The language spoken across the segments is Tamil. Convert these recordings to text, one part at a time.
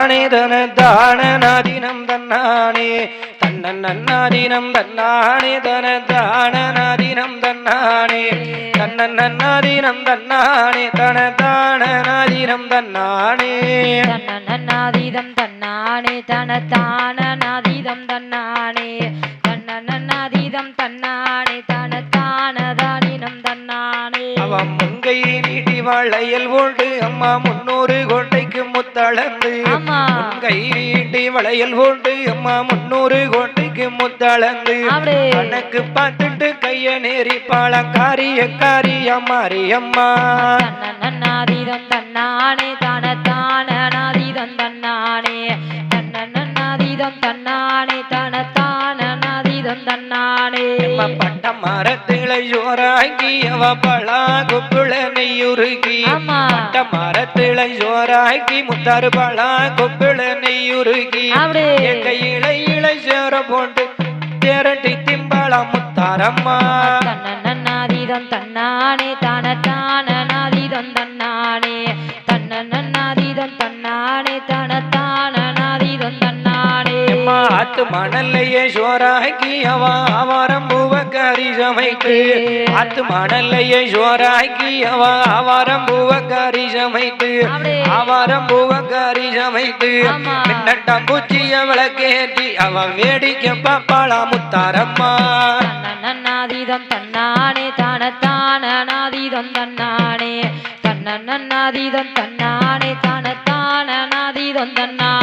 தானே தன தானநாதினம் தன்னானே தன்னன் நன்னாதினம் தன்னானே தன தானநாதினம் தன்னானே தன்னன் நன்னாதினம் தன்னானே தன தன்னானே தன்னன்னாதீதம் தன்னானே தன்னானே தன்னன்னாதீதம் தன்னானே தனத்தானதானினம் தன்னானே அவன் முங்கை நீட்டி வளையல் போட்டு அம்மா முன்னூறு கோட்டைக்கு முத்தளந்து. முன்கை நீட்டி வளையல் போட்டு அம்மா முன்னூறு கோட்டைக்கு முத்தளந்து. கணக்கு பார்த்துட்டு கைய நேரி பாலக்காரிய காரிய மாரியம்மா தன்னன்னாதீதம் தன்னானே தனத்தானநாதீதம் தன்னானே. தன்னன்னாதீதம் தன்னானே தனத்தானநாதீதம் தன்னானே. எம்ம பட்ட மரத்தில ஜோராங்கி அவ பழா குப்புள நெய்யுருகி ஆமா. பட்ட மரத்தில ஜோராங்கி முத்தாறு பழா குப்புள நெய்யுருகி அப்படி எங்க இளை இளை சேர போட்டு திரட்டி திம்பாளா முத்தாரம்மா. தன்னன்னாதீதம் தன்னானே தனத்தானநாதீதம் தன்னானே. தன்னன்னாதீதம் தன்னானே தனத்தானநாதீதம் தன்னானே எம்மா ஆத்து மணல்லையே சோறாக்கி அவ ஆவாரம் பூவக்காரி சமைத்து. ஆத்து மணல்லையே சோறாக்கி அவ ஆவாரம் பூவக்காரி சமைத்து. அப்படி ஆவாரம் பூவக்காரி சமைத்து. மின்னட்டம் பூச்சிய விளக்கேற்றி அவ வேடிக்கை பாப்பாளா முத்தாரம்மா. தன்னன்னாதீதம் தன்னானே தனத்தானநாதீதம் தன்னானே. தன்னன்னாதீதம் தன்னானே தனத்தானநாதீதம் தன்னானே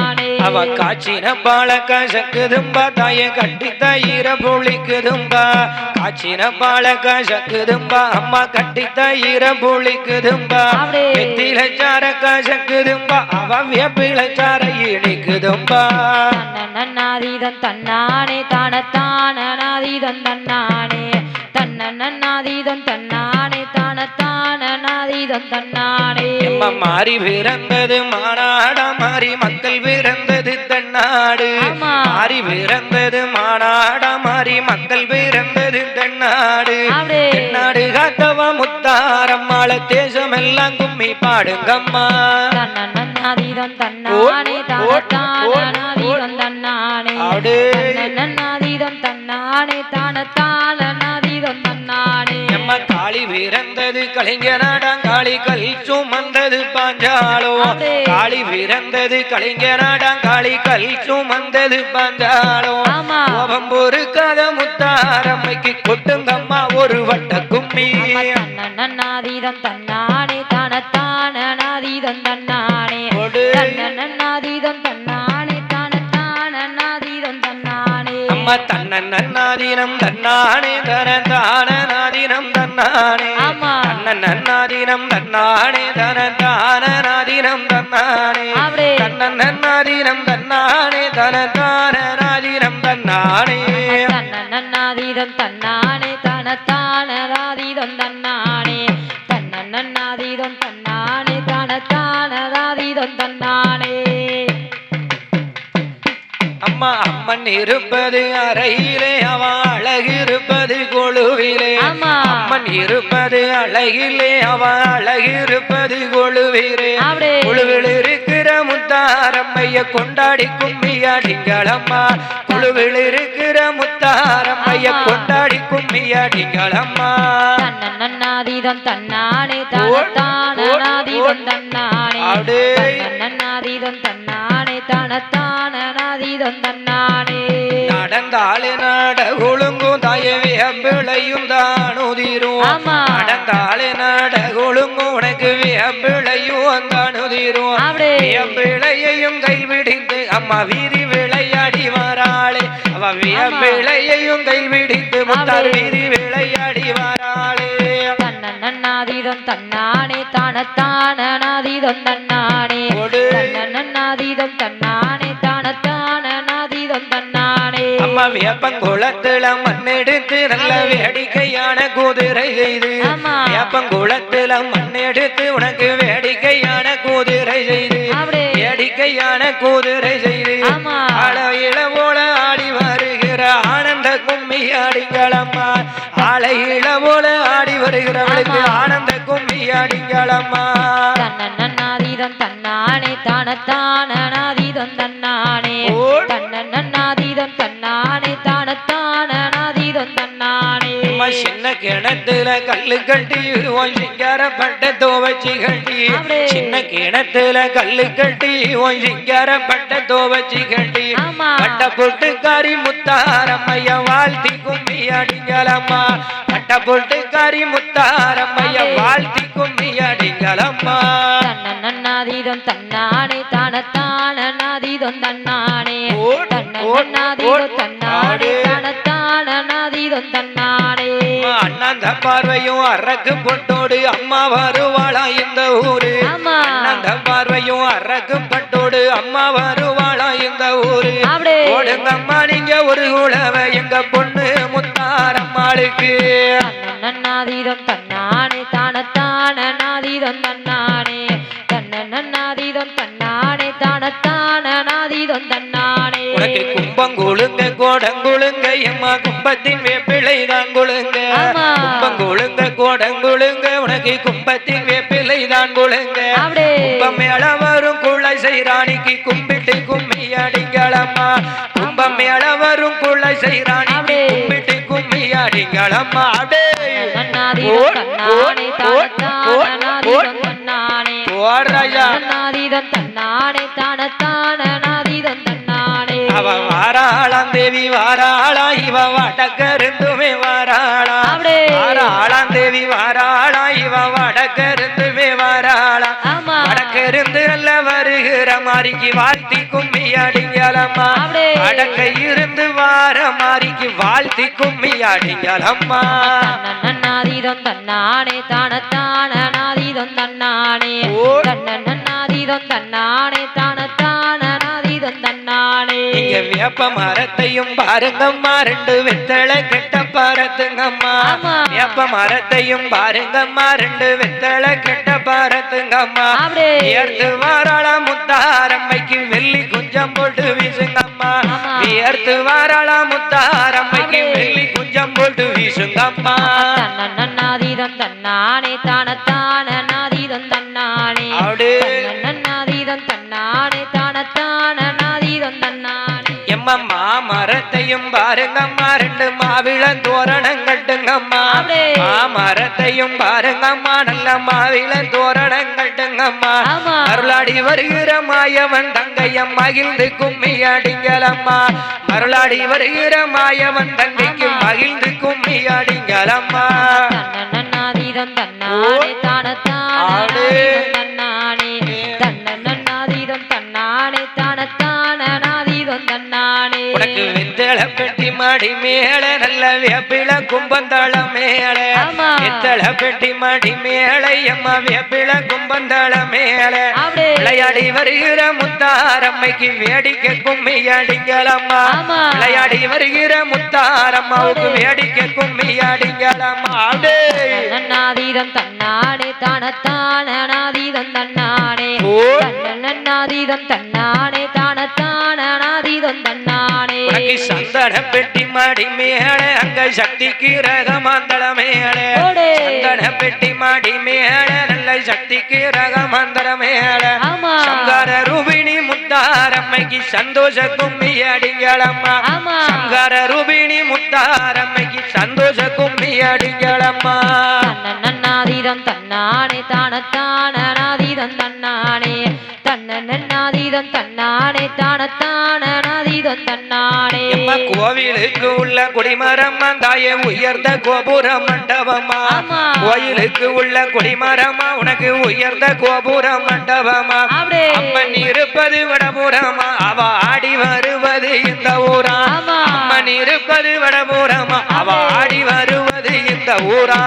அவ காய்ச்சின பால கசக்குதும்பா தாய கட்டி தயிர புளிக்குதும்பா காய்ச்சின பால கசக்குதும்பா அம்மா கட்டி தயிர புளிக்குதும்பா. வெத்தில சார கசக்குதும்பா அவ வேப்பில சார இடிக்குதும்பா. தன்னன்னாதீதம் தன்னானே தனத்தானநாதீதம் தன்னானே. தன்னன்னாதீதம் தன்னானே தனத்தானநாதீதம் தன்னானே. எம்ம மாறி பிறந்தது மாநாடா மாறி மக்கள் பிறந்தது தென்னாடு. மாறி பிறந்தது மாநாடா மாறி மக்கள் பிறந்தது தென்னாடு. தென்னாடு காத்தவ முத்தாரம்மாள தேசமெல்லாம் கும்மி பாடுங்கம்மா. தன்னன்னாதீதம் தன்னானே தனத்தானநாதீதம் தன்னானே. தன்னன்னாதீதம் தன்னானே தனத்தானநாதீதம் தன்னானே எம்ம காளி பிறந்தது கலிங்கனாடாங்காளி கல் சுமந்தது பாஞ்சாலோ. காளி பிறந்தது கலிங்கனாடாங்காளி கல் சுமந்தது பாஞ்சாலோ. கோபம் பொறுக்காத முத்தாரம்மைக்கு கொட்டுங்கம்மா ஒரு வட்ட கும்மி. தன்னன்னாதீதம் தன்னானே தனத்தானநாதீதம் தன்னானே. கொடு. தன்னன்னாதீதம் தன்னானே அம்மா தன்னன். நன்னாதீனம் தன்னானே தன தான நாதீனம் தன்னானே. ஆமா தன்னன் நன்னாதீனம் தன்னானே தன தான நாதீனம் தன்னானே. அப்படி தன்னன் நன்னாதீனம் அம்மன் இருப்பது அறையிலே அவ அழகு இருப்பது கொழுவிலே. அம்மன் இருப்பது அழகிலே அவ அழகு இருப்பது கொழுவிலே குழுவில் இருக்கிற முத்தாரம்மைய கொண்டாடி கும்மியாடிங்களம்மா குழுவில் இருக்கிற முத்தாரம்மைய. கொண்டாடி கும்மியாடிங்களம்மா தன்னன்னாதீதம் தன்னானே தனத்தானநாதீதம் தன்னானே. அடே. தன்னன்னாதீதம் தன்னானே தனத்தானநாதீதம் தன்னானே. நடந்தாலே நாட ஒழுங்கும் தயவே பிழையும் தானுதிரும். ஆமா. நடந்தாலே நாட ஒழுங்கும் உனக்கு வியம்பிழையும் தானுதிரும் அப்படி வியம்பிழையையும் கைவிடித்து அம்மா வீதி விளையாடி வராளே. அவ வியம்பிழையையும் கைவிடித்து முத்தார். வீதி விளையாடி வராளே. தன்னன்னாதீதம் தன்னானே தனத்தானநாதீதம் தன்னானே. அம்மா வேப்பங்குளத்துல மண்ணெடுத்து நல்ல வேடிக்கையான குதிரை செய்து ஆமா. வேப்பங்குளத்துல மண்ணெடுத்து உனக்கு வேடிக்கையான குதிரை செய்து வேடிக்கையான குதிரை செய்து ஆமா. ஆள இளவோல ஆடி வருகிற ஆனந்த கும்மி ஆடிங்களம்மா ஆளை இளவோல ஆடி வருகிறவளுக்கு ஆமா. ஆனந்த கும்மி தன்னாதீதம் தன்னானே தானத்தான நாதீதம் கிணத்துல கல்லு கட்டி உன் சிங்காரப்பட்ட தோவச்சி கட்டி. சின்ன கிணத்துல கல்லு கட்டி உன் சிங்காரப்பட்ட தோவச்சி கட்டி ஆமா. பட்ட பொட்டுக்காரி முத்தாரம்மைய வாழ்த்தி கும்மி அடிங்களம்மா பட்ட பொட்டுக்காரி முத்தாரம்மைய அப்படியே. வாழ்த்தி கும்மி அடிங்களம்மா தன்னன்னாதீதம் தன்னானே தானத்தான நாதீதம் தன்னானே ஓட். தன்னானே பார்வையும் அரக்கு பொட்டோடு அம்மா வருவாளா இந்த ஊரு. அண்ணாந்த பார்வையும் அரக்கு பட்டோடு அம்மா வருவாளா இந்த ஊரு? அப்படியே. ஓடுங்க அம்மா நீங்க ஒரு குழவ எங்க பொண்ணு முத்தாரம்மாளுக்கு. தன்னன்னாதீதம் தன்னானே தானத்தான நாதீதம் தன்னானே. தன்னன்னாதீதம் தன்னானே தானத்தான நாதீதம் தன்னானே. உனக்கு கும்பம் கொழுங்க கோடங்குழுங்க எம்மா கும்பத்தின் வேப்பிலை தான் கொழுங்க. ஆமா. கும்பம் கொழுங்க கோடங்குழுங்க உனக்கு கும்பத்தின் வேப்பிலை தான் கொழுங்க. கும்பம் மேல வரும் குள்ளை செய்ராணிக்கு கும்பிட்டு கும்மி அடிங்களம்மா. கும்பம் மேல வரும் குள்ளை செய்ராணிக்கு. கும்பிட்டு கும்மி அடிங்களம்மா. அப்படியே தன்னாதீதம் ஓட், தன்னானே ஓட், தானத்தான தேவி வாராளா இவ வடக்கருந்துமே வாராளா. வாராளாம் தேவி வாராளா இவ வடக்கருந்துமே வாராளா. வடக்கிருந்து அல்ல வருகிற மாறிக்கு வாழ்த்தி கும்மி அடிங்கலம்மா. வடக்க இருந்து வார மாறிக்கு வாழ்த்தி கும்மி அடிங்கலம்மா தன்னன்னாதீதம் தன்னானே தானத்தான நாதீதம் தன்னானே ஓட். தன்னன்னாதீதம் தன்னானே இங்க வேப்ப மரத்தையும் பாருங்கம்மா ரெண்டு வெத்தலை கெட்ட பாரத்துங்கம்மா. வேப்ப மரத்தையும் பாருங்கம்மா ரெண்டு வெத்தலை கெட்ட பாரத்துங்கம்மா. வியர்த்து வாராளா முத்தாரம்மைக்கு வெள்ளி குஞ்சம் போட்டு வீசுங்கம்மா. வியர்த்து வாராளா முத்தாரம்மைக்கு. வெள்ளி குஞ்சம் போட்டு வீசுங்கம்மா தன்னானே தானத்தான மரத்தையும் பாருங்கம்மா ரெண்டு மாவிளம் தோரணம் கட்டுங்கம்மா அப்படியே. மாமரத்தையும் பாருங்கம்மா நல்ல மாவிளம் தோரணம் கட்டுங்கம்மா ஆமா. அருளாடி வருகிற மாயவன் தங்கையம் மகிழ்ந்து கும்மி அடிங்களம்மா அருளாடி வருகிற மாயவன் தங்கைக்கு ஆமா. மகிழ்ந்து கும்மி அடிங்களம்மா தன்னன்னாதீதம் தன்னானே தானத்தான தன்னானே தன்னன்னாதீதம் தன்னானே தானத்தான தன்னானே. உனக்கு வெத்தள பெட்டி மாடி மேல நல்ல வேப்பில கும்பந்தாள மேல ஆமா. வெத்தள பெட்டி மாடி மேல எம்மா வேப்பில கும்பந்தாள மேல. விளையாடி வருகிற முத்தாரம்மைக்கு வேடிக்கை கும்மி அடிங்களம்மா ஆமா. விளையாடி வருகிற முத்தாரம்மாவுக்கு வேடிக்கை கும்மி அடிங்களம்மா அப்படியே. தன்னன்னாதீதம் தன்னானே தானத்தான நாதீதம் தன்னானே ஓட். தன்னன்னாதீதம் தன்னானே தானத்தான நாதீதம் தன்னானே சந்தன பெட்டி மாடி மேல அங்க சக்திக்கு ரகமாந்தள மேல. சந்தன பெட்டி மாடி மேல நல்ல சக்திக்கு ரகமாந்தள மேல. சங்கார ரூபிணி முத்தாரம்மைக்கு சந்தோஷ கும்மி அடிங்களம்மா. சங்கார ரூபிணி முத்தாரம்மைக்கு சந்தோஷ கும்மி அடிங்களம்மா தன்னன்னாதீதம் தன்னானே தானத்தான நாதீதம் தன்னானே தன்னன்னாதீதம் தன்னானே தானத்தான நாதீதம் தன்னானே கோவிலுக்கு உள்ள குடிமரம் தாயே உயர்ந்த கோபுர மண்டபமா. கோயிலுக்கு உள்ள குடிமரமா உனக்கு உயர்ந்த கோபுர மண்டபமா. அம்மன் இருப்பது வடபுறமா அவ ஆடி வருவது இந்த ஊரா. அம்மன் இருப்பது வடபுறமா அவ. ஆடி வருவது இந்த ஊரா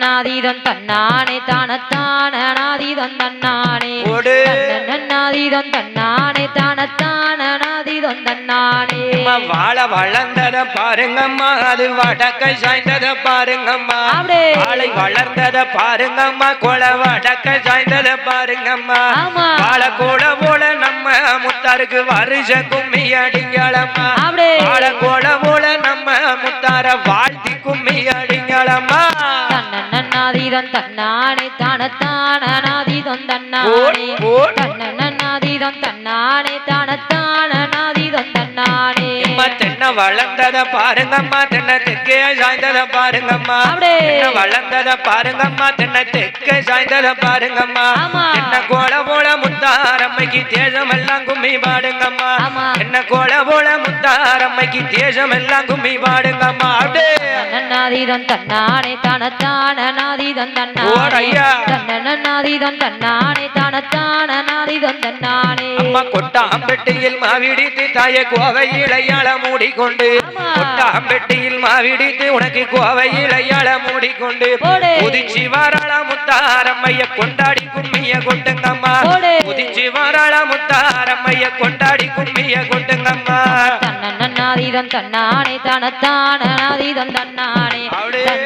தன்னன்னாதீதம் தன்னானே தானத்தான நாதீதம் தன்னானே ஓடு. தன்னன்னாதீதம் தன்னானே தானத்தான நாதீதம் தன்னானே வாழ வளர்ந்தத பாருங்கம்மா அது வடக்கை சாய்ந்தத பாருங்கம்மா. வாழை வளர்ந்தத பாருங்கம்மா கொலை வடக்கை சாய்ந்தத பாருங்கம்மா. வாழ கோல போல நம்ம முத்தாருக்கு வருஷ கும்மி அடிங்களம்மா. வாழ கோல போல நம்ம முத்தார வாழ்த்தி கும்மி தன்னன்னாதீதம் தன்னானே தானத்தான நாதீதம் தன்னானே. தன்னன்னாதீதம் தன்னானே தானத்தான நாதீதம் தன்னானே தென்னை வளர்ந்தத பாருங்கம்மா தென்னை தெற்கே சாய்ந்தத பாருங்கம்மா. தென்னை வளர்ந்தத பாருங்கம்மா தென்னை தெற்கே சாய்ந்தத பாருங்கம்மா. தென்னை கோல போல முத்தாரம்மைக்கு தேசம் எல்லாம் கும்மி பாடுங்கம்மா. தென்னை கோல போல முத்தாரம்மைக்கு தேசம் எல்லாம் கும்மி பாடுங்கம்மா அப்படியே தன்னன்னாதீதம் தன்னானே தானத்தான நாதீதம். தன்னானே தன்னன்னாதீதம் தன்னானே தானத்தான நாதீதம் தன்னானே அம்மா கொட்டாம்பெட்டியில் மாவிடித்து தாயை கோவை இளையாள மூடிக்கொண்டு. கொட்டாம்பெட்டியில் மாவிடித்து உனக்கு கோவை இளையாள மூடிக்கொண்டு போடு. புதிச்சு வாராள முத்தாரம்மைய கொண்டாடி கும்மிய கொண்டுங்கம்மா போடு. புதிச்சு வாராள முத்தாரம்மைய கொண்டாடி கும்மிய கொண்டுங்கம்மா தன்னன்னாதீதம் தன்னானே தானத்தான நாதீதம் தன்னானே.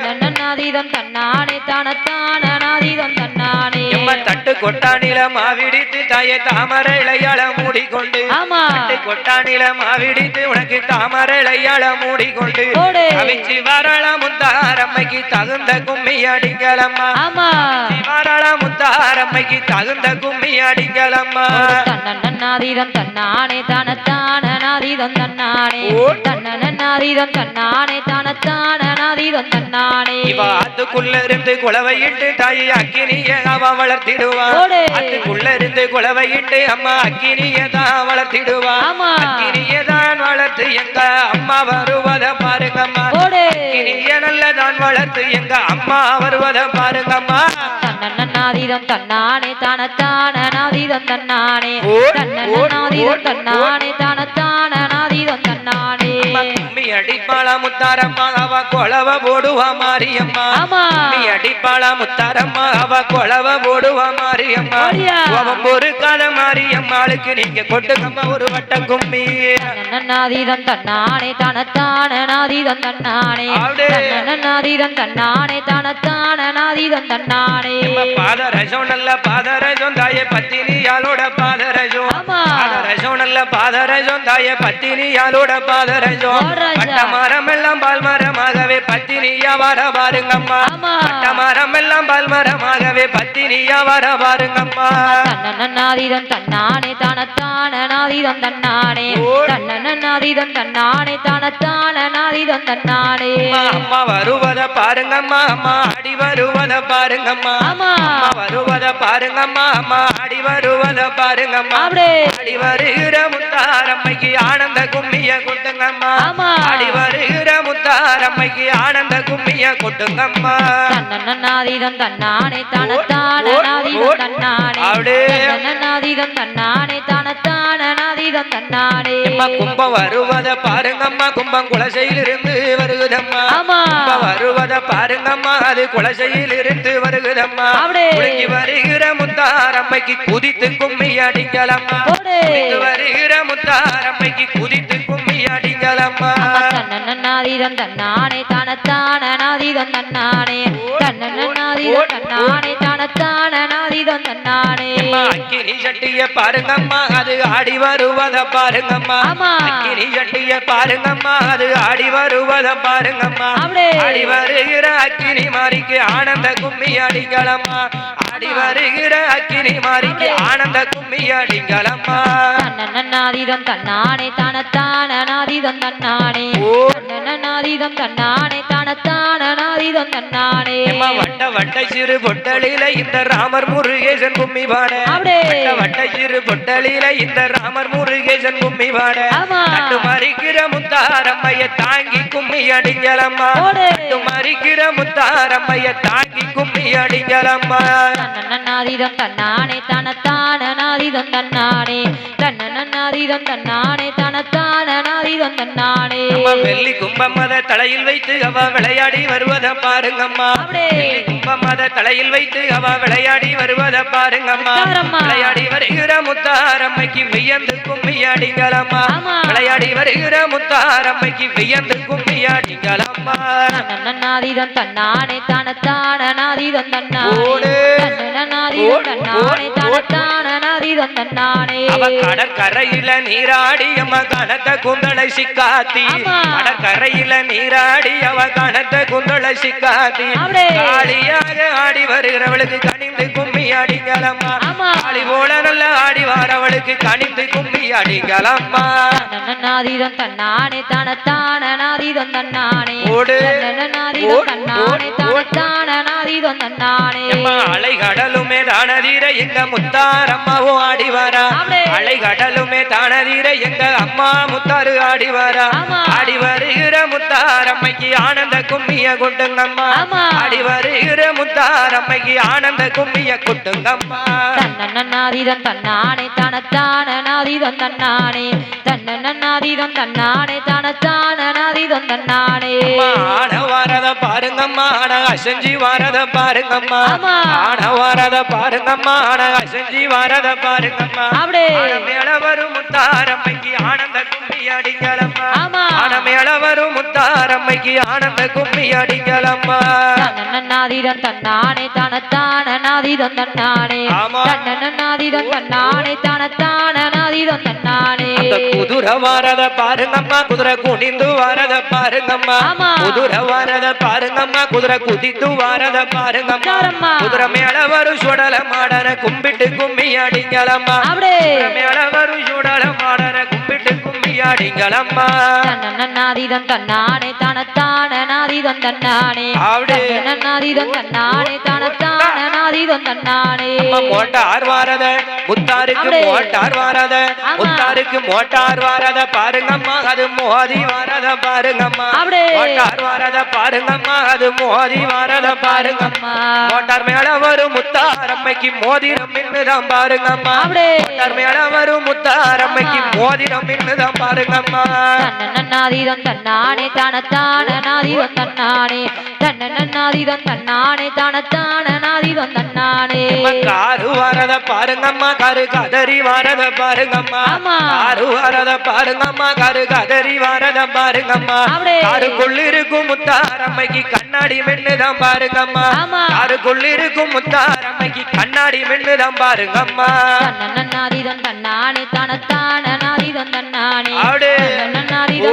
தன்னன்னாதீதம் தன்னானே தானத்தான நாதீதம் தன்னானே தட்டு கொட்டானில மாவிடித்து தாயை தாமரை இளையாள மூடிக்கொண்டு. தட்டு கொட்டானில மாவிடித்து உனக்கு தாமரை இளையாள மூடிக்கொண்டு. போடு. கவிச்சி வாராள முத்தாரம்மைக்கு தகுந்த கும்மி அடிங்களம்மா ஆமா. வாராள முத்தாரம்மைக்கு தகுந்த கும்மி அடிங்களம்மா தன்னன்னாதீதம் தன்னானே தானத்தான நாதீதம் தன்னானே. ஓட். தன்னன்னாதீதம் தன்னானே தானத்தான நாதீதம் தன்னானே. இவ ஆத்துக்குள்ள இருந்து குளவையிட்டு தாயை அக்கினிய அவ வளர்த்திடுவா. போடு. ஆத்துக்குள்ள இருந்து குளவையிட்டு அம்மா அக்கினிய தான் வளர்த்திடுவா ஆமா. அக்கினிய தான் வளர்த்து எங்க அம்மா வருவத பாருங்கம்மா அக்கினிய நல்லதான் வளர்த்து எங்க அம்மா வருவத பாருங்கம்மா தன்னன்னாதீதம் தன்னானே தானத்தான நாதீதம் தன்னானே. தன்னன்னாதீதம். தன்னானே தானத்தான நாதீதம் தன்னானே அம்மா அடிப்பாளா முத்தாரம்மா அவ கொலவ போடுவா மாரியம்மா. கும்மி அடிப்பாளா முத்தாரம்மா அவ கொலவ போடுவா மாரியம்மா. அவன் பொறுக்காத மாரியம்மாளுக்கு நீங்க கொட்டுங்கம்மா ஒரு வட்ட கும்மி. தன்னன்னாதீதம் தன்னானே தானத்தான நாதீதம் தன்னானே. தன்னன்னாதீதம் தன்னானே தானத்தான நாதீதம் தன்னானே. பாதரசம் நல்ல பாதரசம் தாய பத்தினியாலோட பாதரசம். பாதரசம் நல்ல பாதரசம் தாய பத்தினியாலோட பாதரசம். ராஜா. பட்ட மரம் எல்லாம் பால் மரமாகவே பத்தினியா வர பாருங்கம்மா. பட்ட மரம் எல்லாம் பால் மரமாகவே பத்தினியா வர பாருங்கம்மா தன்னன்னாதீதம் தன்னானே தானத்தான நாதீதம் தன்னானே. தன்னன்னாதீதம் தன்னானே தானத்தான நாதீதம் தன்னானே அம்மா, வருவத பாருங்கம்மா அம்மா அடி வருவத பாருங்கம்மா. அம்மா வருவத பாருங்கம்மா அம்மா அடி வருவத பாருங்கம்மா. அடி வருகிற முத்தாரம்மைக்கு ஆனந்த கும்மிய கொட்டுங்கம்மா. அடி வருகிற முத்தாரம்மைக்கு ஆனந்த கும்மிய கொட்டுங்கம்மா. தன்னன்னாதீதம் தன்னானே தானத்தான நாதீதம். தன்னானே. தன்னன்னாதீதம் தன்னானே தானத்தான நாதீதம் தன்னானே. அம்மா கும்பம் வருவத பாருங்கம்மா. கும்பம் குலசையிலிருந்து வருகுதம்மா. ஆமா. வருவத பாருங்கம்மா. அது குலசையில் இருந்து வருகுதம்மா வருகிற முத்தாரம்மைக்கு குதித்து கும்மி. குதித்து வருகிற முத்தாரம்மைக்கு குதித்து கும்மி அடிங்களம்மா தன்னன்னாதீதம் தன்னானே தானத்தான நாதீதம் தன்னானே. தன்னன்னாதீதம் தன்னானே தானத்தான நாதீதம் தன்னானே. அம்மா, அக்கினி சட்டிய பாருங்கம்மா அது ஆடி வருவத பாருங்கம்மா. அக்கினி சட்டிய பாருங்கம்மா அது ஆடி வருவத பாருங்கம்மா. ஆடி வருகிற அக்கினி மாறிக்கு ஆனந்த கும்மி அடிங்களம்மா. ஆடி வருகிற அக்கினி மாறிக்கு ஆனந்த கும்மி அடிங்களம்மா தன்னன்னாதீதம் தன்னானே தானத்தான நாதீதம் தன்னானே. தன்னன்னாதீதம் தன்னானே தானத்தான நாதீதம் தன்னானே. வட்ட வட்ட சிறு பொட்டலில இந்த ராமர் முருகேசன் கும்மி பாட. வட்ட வட்ட சிறு பொட்டலில இந்த ராமர் முருகேசன் கும்மி பாட. தட்டு மறிக்கிற முத்தாரம்மைய தாங்கி கும்மி அடிங்களம்மா மறிக்கிற முத்தாரம்மைய தாங்கி கும்மி அடிங்களம்மா தன்னன்னாதீதம் தன்னானே தானத்தான நாதீதம் தன்னானே. தன்னன்னாதீதம் தன்னானே தானத்தான நாதீதம் தன்னானே வெள்ளி கும்பம் மத தலையில் வைத்து அவ விளையாடி வருவத பாருங்கம்மா. கும்பம் மத தலையில் வைத்து அவ விளையாடி வருவத பாருங்கம்மா. விளையாடி வருகிற முத்தாரம்மைக்கு வியந்து கும்மி அடிங்களம்மா ஆமா. விளையாடி வருகிற முத்தாரம்மைக்கு வியந்து கும்மி அடிங்க அடிங்களம்மா தன்னன்னாதீதம் தன்னானே. தன்னன்னாதீதம் ஓடு, தன்னானே கடற்கரையில நீராடி அம்மா கனத்த குந்தளை சிக்காத்தி. கடற்கரையில நீராடி அவ கனத்த குந்தளை சிக்காத்தி. காளியாக ஆடி வருகிறவளுக்கு கனிந்து ஆமா. காளி போல நல்ல ஆடி வரவளுக்கு கனிந்து கும்மி அடிங்களம்மா தன்னன்னாதீதம் தன்னானே ஓடு. அலை கடலுமே தானதீர எங்க முத்தாரம்மாவும் ஆடி வரா. அலை கடலுமே தானதீர எங்க அம்மா முத்தாரு ஆடி வரா. ஆடி வருகிற முத்தாரம்மைக்கு ஆனந்த கும்மிய கொட்டுங்கம்மா ஆமா. ஆடி வருகிற முத்தாரம்மைக்கு ஆனந்த கும்மிய கொட்டுங்கம்மா தன்னன்னாதீதம் தன்னானே தனத்தானநாதீதம் தன்னானே தன்னன்னாதீதம் தன்னானே தனத்தானநாதீதம் தன்னானே அம்மா, ஆன வாரத பாருங்கம்மா ஆன அசஞ்சி வாரத பாருங்கம்மா. ஆன வாரத பாருங்கம்மா ஆன அசஞ்சி வாரத பாருங்கம்மா அப்படியே. மேல வரும் முத்தாரம்மைக்கு ஆனந்த கும்மி அடிங்களம்மா ஆமா. ஆன மேல வரும் முத்தாரம்மைக்கு ஆனந்த கும்மி அடிங்களம்மா தன்னன்னாதீதம் தன்னானே தனத்தானநாதீதம் தன்னானே ஆமா. தன்னன்னாதீதம் தன்னானே தனத்தானநாதீதம் தன்னானே அந்த குதிரை வாரத பாருங்கம்மா குதிரை குனிந்து வாரத பாருங்கம்மா. குதிரை வாரத பாருங்கம்மா குதிரை குதித்து வாரத பாருங்கம்மா. குதிரை மேல வரும் சுடல மாடன கும்பிட்டு கும்மி. குதிரை மேல வரும் சுடல மாடன கும்பிட்டு கும்மி தன்னன்னாதீதம் தன்னானே தனத்தானநாதீதம் தன்னானே அப்படியே. தன்னன்னாதீதம் தன்னானே தனத்தானநாதீதம் தன்னானே அம்மா மோட்டார் வாரத முத்தாருக்கு. மோட்டார் வாரத. முத்தாருக்கு மோட்டார் வாரத பாருங்கம்மா அது மோதி வாரத பாருங்கம்மா. மோட்டார் வாரத பாருங்கம்மா அது மோதி வாரத பாருங்கம்மா மோட்டார் மேல வரும் முத்தாரம்மைக்கு மோதிரம் மின்னுதான் பாருங்கம்மா. மோட்டார் மேல வரும் முத்தாரம்மைக்கு ஆமா. மோதிரம் மின்னுதான் பாருங்கம்மா தன்னன்னாதீதம் தன்னானே தனத்தானநாதீதம் தன்னானே. தன்னன்னாதீதம் தன்னானே. தனத்தானநாதீதம் தன்னானே. அம்மா, காரு வரத பாருங்கம்மா கரு கதறி வரத பாருங்கம்மா. காரு வரத பாருங்கம்மா கரு கதறி வரத பாருங்கம்மா. காருக்குள்ள இருக்கும் முத்தாரம்மைக்கு கண்ணாடி மென்னுதான் பாருங்கம்மா. காருக்குள்ள இருக்கும் முத்தாரம்மைக்கு கண்ணாடி மென்னுதான் பாருங்கம்மா. தன்னானே. தன்னானே. தன்னன்னாதீதம்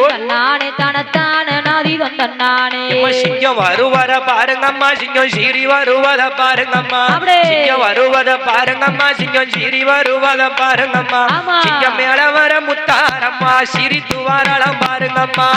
ஓ. தன்னானே சிங்கம் வருவத பாருங்கம்மா சிங்கம் சீறி வருவத பாருங்கம்மா. சிங்கம் வருவத பாருங்கம்மா சிங்கம் சீறி வருவத பாருங்கம்மா. சிங்கம் மேல வர முத்தாரம்மா சிரித்து வரலாம் பாருங்கம்மா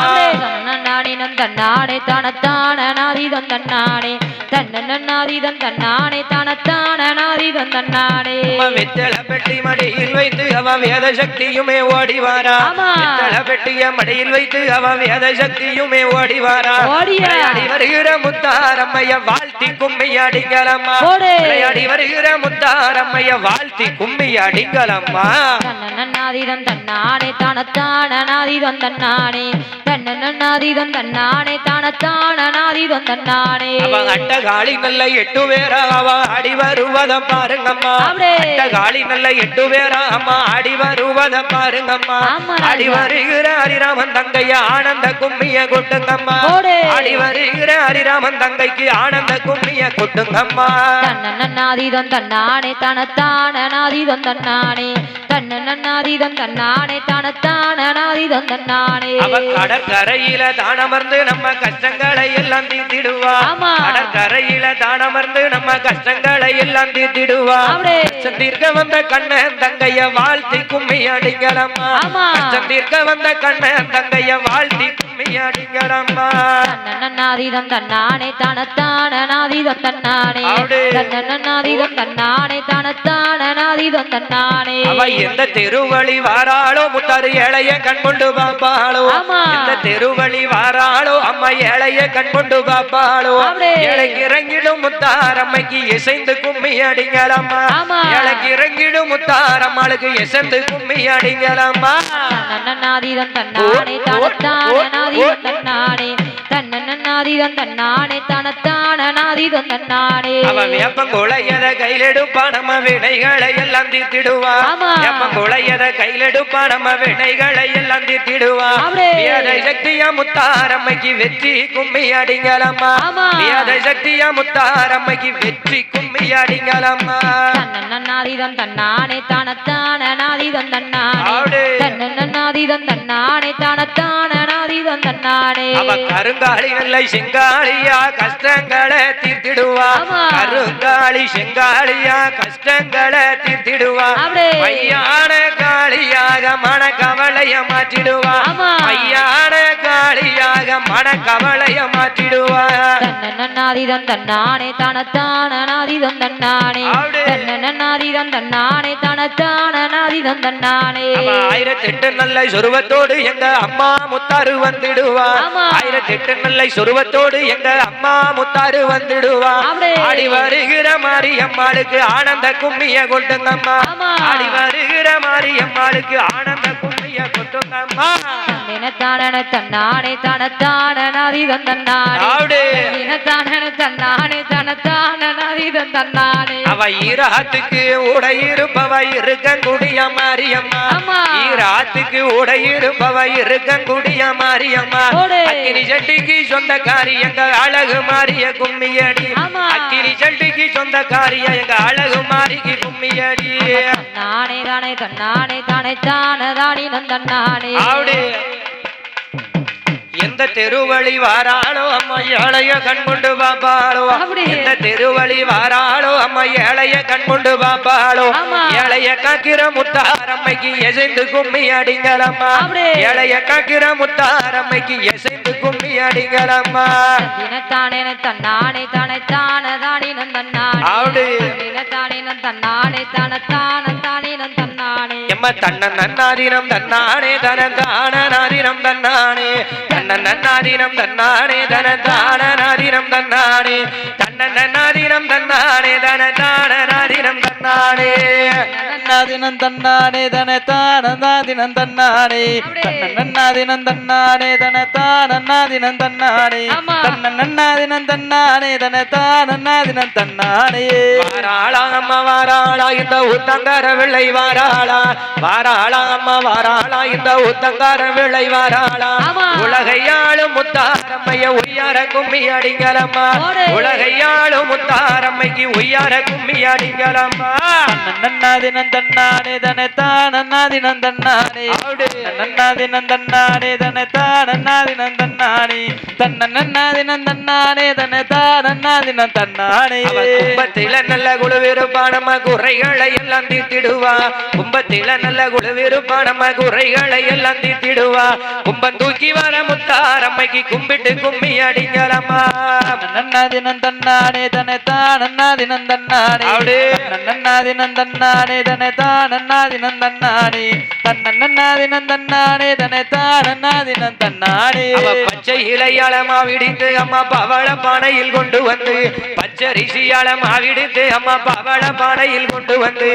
தன்னன்னானினம் தன்னானே தனத்தானநாதீதம் தன்னானே தன்னன்னாதீதம் தன்னானே தனத்தானநாதீதம் தன்னானே வெத்தள பெட்டி மடியில் வைத்து அவ வேத சக்தியுமே ஓடி வாரா ஆமா. வெத்தள பெட்டிய மடியில் வைத்து அவ வேத சக்தியுமே ஓடி வாரா. விளையாடி வருகிற முத்தாரம்மைய வாழ்த்தி கும்மி அடிங்களம்மா ஓடு. விளையாடி வருகிற முத்தாரம்மைய வாழ்த்தி கும்மி அடிங்களம்மா தன்னன்னாதீதம் தன்னானே தனத்தானநாதீதம் தன்னானே தன்னன்னாதீதம் தன்னானே தனத்தானநாதீதம் தன்னானே அவ அட்ட காளி நல்ல எட்டு பேரா அவ அடி வருவத பாருங்கம்மா. அட்ட காளி நல்ல எட்டு பேரா அம்மா அடி வருவத பாருங்கம்மா ராஜா. வருகிற ஹரிராமன் தங்கைய ஆனந்த கும்மிய கொட்டுங்கம்மா. அடி வருகிற ஹரிராமன் தங்கைக்கு ஆனந்த கும்மிய கொட்டுங்கம்மா தன்னன்னாதீதம் தன்னானே தனத்தானநாதீதம் தன்னானே தன்னன்னாதீதம் தன்னானே தனத்தானநாதீதம் தன்னானே அவ கடற்கரையில தானமர்ந்து நம்ம கஷ்டங்களை எல்லாம் தீர்த்திடுவா. கடற்கரையில தானமர்ந்து நம்ம கஷ்டங்களை எல்லாம் தீர்த்திடுவா அப்படியே. கஷ்டம் தீர்க்க வந்த கண்ணன் தங்கைய வாழ்த்தி கும்மி அடிங்களம்மா ஆமா. கஷ்டம் தீர்க்க வந்த கண்ணன் தங்கைய வாழ்த்தி கும்மி அடிங்களம்மா தன்னன்னாதீதம் தன்னானே தனத்தானநாதீதம் தன்னானே. அப்படியே. தன்னன்னாதீதம் தன்னானே தனத்தானநாதீதம் தன்னானே. அவ எந்த தெருவழி வாராளோ? முத்தாறு ஏழைய கண் கொண்டு பாப்பாளோ. எந்த தெருவழி வாராளோ? அம்மா ஏழைய கண் கொண்டு பாப்பாளோ. ஏழைக்கு இறங்கிடும் முத்தாரம்மைக்கு இசைந்து கும்மி அடிங்களம்மா ஆமா. ஏழைக்கு இறங்கிடும் முத்தாரம்மாளுக்கு இசைந்து கும்மி அடிங்களம்மா தன்னன்னாதீதம் தன்னானே தனத்தானநாதீதம் தன்னானே தன்னன்னாதிதம் தன்னானே தனத்தான நாதிதம் தன்னானே அவ வேப்பங்குளையத கையிலெடுப்பா நம்ம வினைகளை எல்லாம் தீர்த்திடுவா ஆமா. வேப்பங்குளையத கையிலெடுப்பா நம்ம வினைகளை எல்லாம் தீர்த்திடுவா அப்படியே. வியாத சக்தியா முத்தாரம்மைக்கு வெற்றி கும்மி அடிங்கலம்மா சக்தியா முத்தாரம்மைக்கு வெற்றி கும்மி அடிங்கலம்மா தன்னன்னாதிதம் தன்னானே தனத்தான நாதிதம் தன்னானே. அப்படியே. தன்னன்னாதிதம் தன்னானே தனத்தான நாதிதம் தன்னானே அவ கருங்காலி நல்லை செங்காளியா கஷ்டங்களை தீர்த்திடுவா ஆமா. கருங்காலி செங்காளியா கஷ்டங்களை தீர்த்திடுவா. மையான காளியாக மன கவலைய மாற்றிடுவா. மையான காளியாக மன கவலைய மாற்றிடுவா தன்னன்னாதிதம் தன்னானே தனத்தான நாதிதம் தன்னானே. தன்னன்னாதிதம் தன்னானே தனத்தான நாதிதம் தன்னானே அவ ஆயிரத்தெட்டு நல்ல சொருவத்தோடு எங்க அம்மா முத்தாரு வந்துடுவா ஆமா. நல்ல சொருவத்தோடு எங்க அம்மா முத்தாரு வந்துடுவா. ஆடி வருகிற மாரியம்மாளுக்கு ஆனந்த கும்மிய கொட்டுங்கம்மா. ஆடி வருகிற மாரியம்மாளுக்கு ஆனந்த கும்மிய கொட்டுங்கம்மா தினத்தான தன்னானே தனத்தான நாதிதம் தன்னானே ஆடு தினத்தான தன்னானே தனத்தான நாதிதம் தன்னானே அவ ஈராத்துக்கு உடை இருப்பவ இருக்கங்குடிய மாரியம்மா. ஈராத்துக்கு உடை இருப்பவ இருக்கங்குடிய மாரியம்மா. அக்கினி சட்டிக்கு சொந்தக்காரி எங்க அழகு மாறிய கும்மியடி. ஆமா. அக்கினி சட்டிக்கு சொந்தக்காரிய எங்க அழகு மாறிக்கு கும்மியடி. தன்னானே தானே தன்னானே தானே தான தானி நந்தன்னானே ஆடு எந்த தெருவழி வாராளோ அம்மா ஏழைய கண்கொண்டு பாப்பாளோ அப்படி. எந்த தெருவழி வாராளோ அம்மா ஏழைய கண்கொண்டு பாப்பாளோ. ஏழைய காக்கிற முத்தாரம்மைக்கு எசைந்து கும்மி அடிங்களம்மா அப்படி. ஏழைய காக்கிற முத்தாரம்மைக்கு எசைந்து கும்மி அடிங்களம்மா தினத்தானே தன்னானே தானே தான தானி நந்தன்னானே ஆடு. தினத்தானே தன்னானே தான தான தானே நந்தன்னானே எம்ம தன்ன நன்னாதினம் தன்னானே தன தான நாதினம் தன்னானே தன்ன நன்னாதினம் தன்னானே தன தான நாதினம் தன்னானே தன்ன நன்னாதினம் தன்னானே தன தான நாதினம் தன்னானே நன்னாதினம் தன்னானே தன தானநாதினம் தன்னானே தன்ன நன்னாதினம் தன்னானே தன தானநாதினம் தன்னானே ஆமா. தன்ன நன்னாதினம் தன்னானே தன தானநாதினம் தன்னானே வாராளா அம்மா வாராளா இந்த உத்தங்கார விளை வாராளா. வாராளா அம்மா வாராளா இந்த உத்தங்கார விளை வாராளா. ஆமா. உலகையாளும் முத்தாரம்மைய உய்யார கும்மி அடிங்கலம்மா. உலகையாளும் முத்தாரம்மைக்கு உய்யார கும்மி அடிங்கலம்மா. தன்ன நன்னாதினம் தன்னானே தன தானநாதினம் தன்னானே ஆடு. நன்னாதினம் தன்னானே தன தானநாதினம் தன்னானே தன்ன நன்னாதினம் தன்னானே தன தானநாதினம் தன்னானே அவ கும்பத்தில நல்ல குழுவிருப்பா நம்ம குறைகளை எல்லாம் தீர்த்திடுவா. கும்பத்தில நல்ல குழுவிருப்பா நம்ம குறைகளை எல்லாம் தீர்த்திடுவா. கும்பம் தூக்கி வர முத்தாரம்மைக்கு கும்பிட்டு கும்மி அடிங்கலம்மா நன்னாதினம் தன்னானே தன தானநாதினம் தன்னானே. ஆடு. நன்னாதினம் தன்னானே தன தானநாதினம் தன்னானே. தன்ன நன்னாதினம் தன்னானே தன தானநாதினம் தன்னானே. அவ பச்சை இலையால மாவிடித்து அம்மா பவள பானையில் கொண்டு வந்து பச்சரிசியால மாவிடித்து அம்மா பவள பானையில் கொண்டு வந்து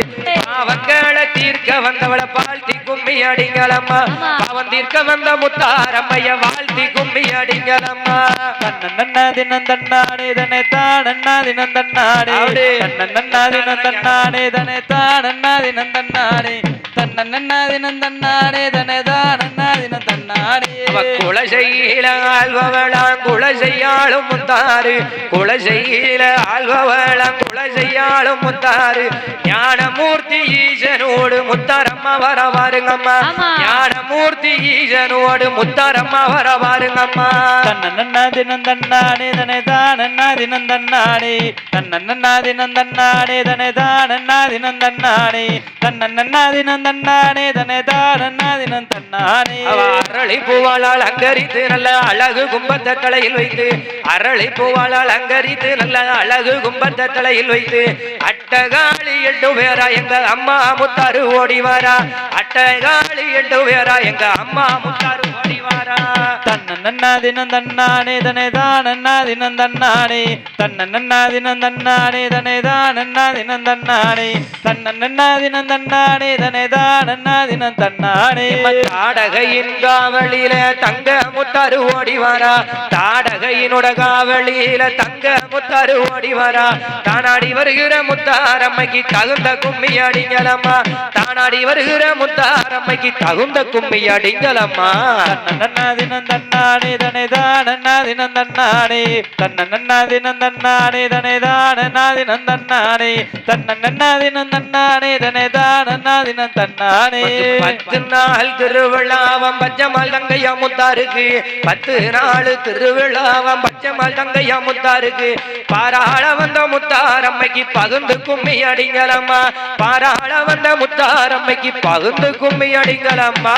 பாவங்களை தீர்க்க வந்தவள வாழ்த்தி கும்மி அடிங்களம்மா பாவம் தீர்க்க வந்த முத்தாரம்மைய வாழ்த்தி கும்மி அடிங்களம்மா. தன்ன நன்னாதினம் தன்னானே தன தானநாதினம் தன்னானே. தன்ன நன்னாதினம் தன்னானே தன தானநாதினம் தன்னானே தன்ன நன்னாதினம் தன்னானே தன தானநாதினம் தன்னானே அவ குலசையில ஆழ்பவளாம் குலசையாளும் முத்தாரு குலசையில ஆழ்பவளாம் குலசையாளும் முத்தாரு ஞானமூர்த்தி ஈசனோடு முத்தாரம்மா வர பாருங்கம்மா. ஞானமூர்த்தி ஈசனோடு முத்தாரம்மா வர பாருங்கம்மா. தன்ன நன்னாதினம் தன்னானே தன தானநாதினம் தன்னானே தன்ன நன்னாதினம் தன்னானே தன தானநாதினம் தன்னானே தன்ன நன்னாதினம் தன்னானே தன தானநாதினம் தன்னானே அவ அரளி பூவால் அலங்கரித்து நல்ல அழகு கும்பத்த தலையில் வைத்து அரளி பூவால் அலங்கரித்து நல்ல அழகு கும்பத்த தலையில் வைத்து அட்டகாளி எட்டு பேரா எங்க அம்மா முத்தாரு ஓடி வாரா அட்டகாளி எட்டு பேரா எங்க அம்மா முத்தாரு ஓடி வாரா தன்னன்னா தினம் தன்னானே தனே தானன்னா தினம் தன்னானே தன்னன்னா தினம் தன்னானே தனே தானன்னா தினம் தன்னானே தன்னன்னா தினம் தன்னானே தனே தானன்னா தினம் தன்னானே தாடகையின் காவலில தங்க முத்தாரு ஓடி வரா தாடகையினோட காவலில தங்க முத்தாரு ஓடி வரா தானாடி வருகிற முத்தாரம்மைக்கு தகுந்த கும்மி அடிங்களம்மா. தானாடி வருகிற முத்தாரம்மைக்கு தகுந்த கும்மி அடிங்களம்மா. தன்னன்னா தினம் தன்னானே தனே தானன்னா தினம் தன்னானே. தன்னன்னா தினம் தன்னானே தனே தானன்னா தினம் தன்னானே. தன்னன்னா தினம் தன்னானே தனே தானன்னா தினம் தன்னானே. பத்து நாள் திருவிழாவம் பச்சைமால் தங்கையா முத்தாருக்கு பத்து நாள் திருவிழாவம் பச்சைமால் தங்கையா முத்தாருக்கு பாராள வந்த முத்தாரம்மைக்கு பகுந்து கும்மி அடிங்களம்மா. பாராள வந்த முத்தாரம்மைக்கு பகுந்து கும்மி அடிங்களம்மா.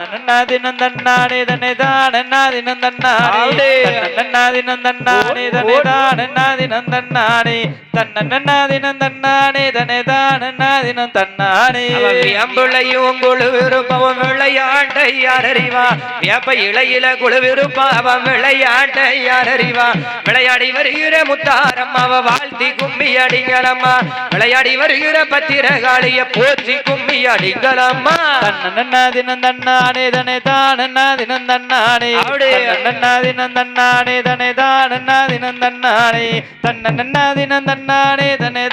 தன்னன்னா தினம் தன்னானே தனே தானன்னா தினம் தன்னானே ஆவுடே. தன்னன்னா தினம் தன்னானே தனே தானன்னா தினம் தன்னானே தன்னன்னா தினம் தன்னானே தனே தானன்னா தினம் தன்னானே வியம்புளையும் குழுவிருப்பவன் விளையாட்டை யாரறிவா வேப்ப இலையில குழுவிருப்பா அவன் விளையாட்டை யாரறிவா விளையாடி வருகிற முத்தாரம்மாவ வாழ்த்தி கும்மி அடிங்களம்மா. விளையாடி வருகிற பத்திரகாளிய போற்றி கும்மி அடிங்களம்மா. தன்னன்னா தினம் தன்னானே தனே தானன்னா தினம் தன்னானே ஆவுடே. தன்னன்னா தினம் தன்னானே தனே தானன்னா தினம் தன்னானே தன்னன்னா தன்னானே தனே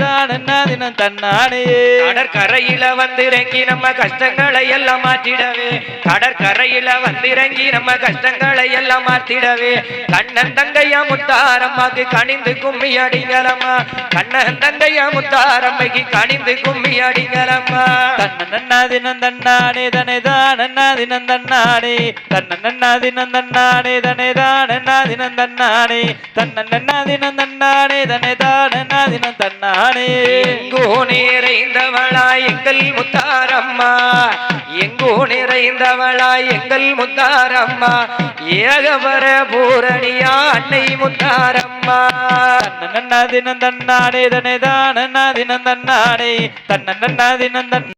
தினம் தன்னானே. கடற்கரையில வந்திறங்கி நம்ம கஷ்டங்களை எல்லாம் மாற்றிடவே. கடற்கரையில வந்திறங்கி நம்ம கஷ்டங்களை எல்லாம் மாற்றிடவே. கண்ணன் தங்கையா முத்தாரம்மாக்கு கனிந்து கும்மி அடிங்களம்மா. கண்ணன் தங்கையா முத்தாரம்மைக்கு கனிந்து கும்மி அடிங்களம்மா. தன்னன்னா தினம் தன்னானே தனே தானன்னா தினம் தன்னானே. தன்னன்னா தினம் தன்னானே தனே தானன்னா தினம் தன்னானே. தன்னன்னா தினம் தன்னானே தனே தானன்னா. தினம் தன்னானே எங்கோ நிறைந்தவளாய் எங்கள் முத்தாரம்மா. எங்கோ நிறைந்தவளாய் எங்கள் முத்தாரம்மா. ஏகவர பூரணியா அன்னை முத்தாரம்மா. தன்னன்னா தினம் தன்னானே தனே தானன்னா தினம் தன்னானே தன்னன்னா தினம் தன்